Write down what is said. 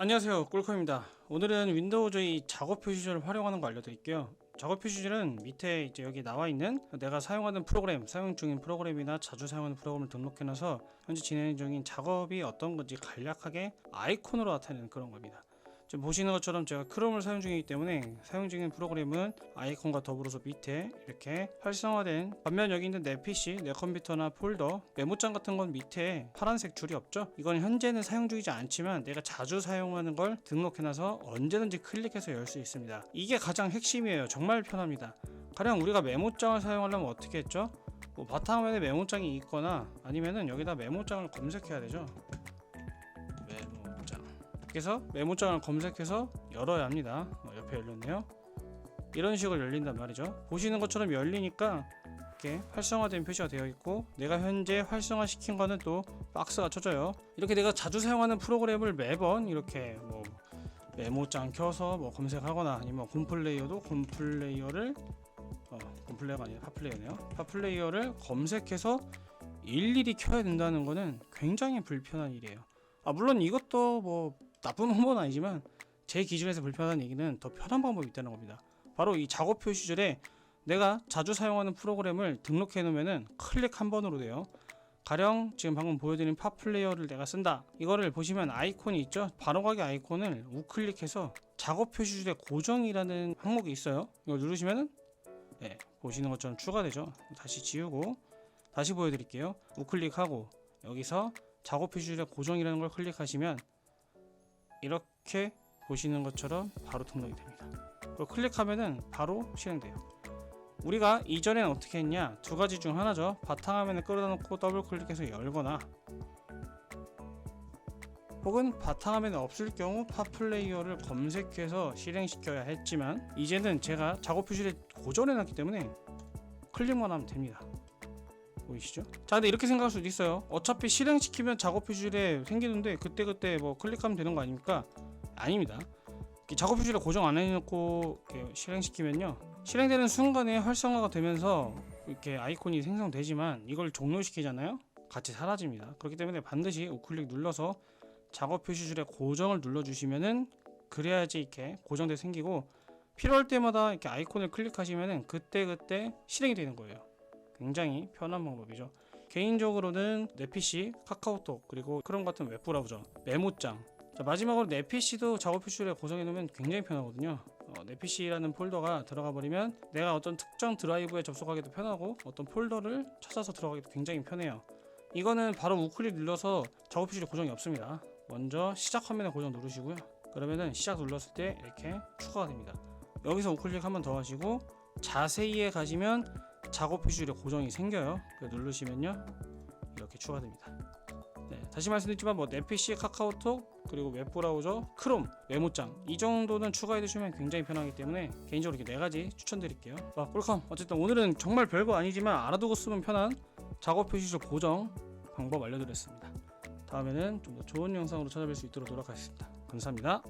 안녕하세요. 꿀컴입니다. 오늘은 윈도우즈 이 작업 표시줄을 활용하는 거 알려드릴게요. 작업 표시줄은 밑에 이제 여기 나와 있는 내가 사용하는 프로그램 사용 중인 프로그램이나 자주 사용하는 프로그램을 등록해놔서 현재 진행 중인 작업이 어떤 건지 간략하게 아이콘으로 나타내는 그런 겁니다 지금 보시는 것처럼 제가 크롬을 사용 중이기 때문에 사용 중인 프로그램은 아이콘과 더불어서 밑에 이렇게 활성화된 반면 여기 있는 내 PC, 내 컴퓨터나 폴더, 메모장 같은 건 밑에 파란색 줄이 없죠? 이건 현재는 사용 중이지 않지만 내가 자주 사용하는 걸 등록해놔서 언제든지 클릭해서 열 수 있습니다. 이게 가장 핵심이에요. 정말 편합니다. 가령 우리가 메모장을 사용하려면 어떻게 했죠? 뭐 바탕화면에 메모장이 있거나 아니면은 여기다 메모장을 검색해야 되죠. 그래서 메모장을 검색해서 열어야 합니다. 어, 옆에 열렸네요. 이런 식으로 열린단 말이죠. 보시는 것처럼 열리니까 이렇게 활성화된 표시가 되어 있고 내가 현재 활성화 시킨 거는 또 박스가 쳐져요. 이렇게 내가 자주 사용하는 프로그램을 매번 이렇게 뭐 메모장 켜서 뭐 검색하거나 아니면 곰플레이어도 곰플레이어를 어, 곰플레이어가 아니라 팝플레이어네요. 팝플레이어를 검색해서 일일이 켜야 된다는 거는 굉장히 불편한 일이에요. 아 물론 이것도 뭐 나쁜 방법은 아니지만 제 기준에서 불편한 얘기는 더 편한 방법이 있다는 겁니다. 바로 이 작업 표시줄에 내가 자주 사용하는 프로그램을 등록해 놓으면은 클릭 한 번으로 돼요. 가령 지금 방금 보여드린 팝 플레이어를 내가 쓴다. 이거를 보시면 아이콘이 있죠? 바로가기 아이콘을 우클릭해서 작업 표시줄의 고정이라는 항목이 있어요. 이걸 누르시면은 네, 보시는 것처럼 추가되죠. 다시 지우고 다시 보여드릴게요. 우클릭하고 여기서 작업 표시줄의 고정이라는 걸 클릭하시면 이렇게 보시는 것처럼 바로 등록이 됩니다. 그리고 클릭하면은 바로 실행돼요. 우리가 이전엔 어떻게 했냐? 두 가지 중 하나죠. 바탕화면에 끌어다 놓고 더블 클릭해서 열거나 혹은 바탕화면에 없을 경우 팝플레이어를 검색해서 실행시켜야 했지만 이제는 제가 작업 표시를 고정해 놨기 때문에 클릭만 하면 됩니다. 보이시죠? 자, 근데 이렇게 생각할 수도 있어요. 어차피 실행시키면 작업 표시에 생기는데 그때그때 뭐 클릭하면 되는 거 아닙니까? 아닙니다. 작업 표시를 고정 안 해놓고 실행시키면요. 실행되는 순간에 활성화가 되면서 이렇게 아이콘이 생성되지만 이걸 종료시키잖아요. 같이 사라집니다. 그렇기 때문에 반드시 우클릭 눌러서 작업 표시줄에 고정을 눌러주시면은 그래야지 이렇게 고정돼 생기고 필요할 때마다 이렇게 아이콘을 클릭하시면은 그때 그때 실행이 되는 거예요. 굉장히 편한 방법이죠. 개인적으로는 내 PC, 카카오톡 그리고 크롬 같은 웹 브라우저, 메모장. 자, 마지막으로 내 PC도 작업 표시를 고정해 놓으면 굉장히 편하거든요. 어, 내 PC라는 폴더가 들어가 버리면 내가 어떤 특정 드라이브에 접속하기도 편하고 어떤 폴더를 찾아서 들어가기도 굉장히 편해요. 이거는 바로 우클릭 눌러서 작업 표시를 고정이 없습니다. 먼저 시작 화면에 고정 누르시고요. 그러면은 시작 눌렀을 때 이렇게 추가가 됩니다. 여기서 우클릭 한 번 더 하시고 자세히에 가시면 작업 표시줄에 고정이 생겨요. 누르시면요. 이렇게 추가됩니다. 네, 다시 말씀드리지만 뭐 넷피시, 카카오톡 그리고 웹 브라우저, 크롬, 메모장 이 정도는 추가해 두시면 굉장히 편하기 때문에 개인적으로 이렇게 네 가지 추천드릴게요. 와 꿀컴 어쨌든 오늘은 정말 별거 아니지만 알아두고 쓰면 편한 작업 표시줄 고정 방법 알려드렸습니다. 다음에는 좀 더 좋은 영상으로 찾아뵐 수 있도록 노력하겠습니다. 감사합니다.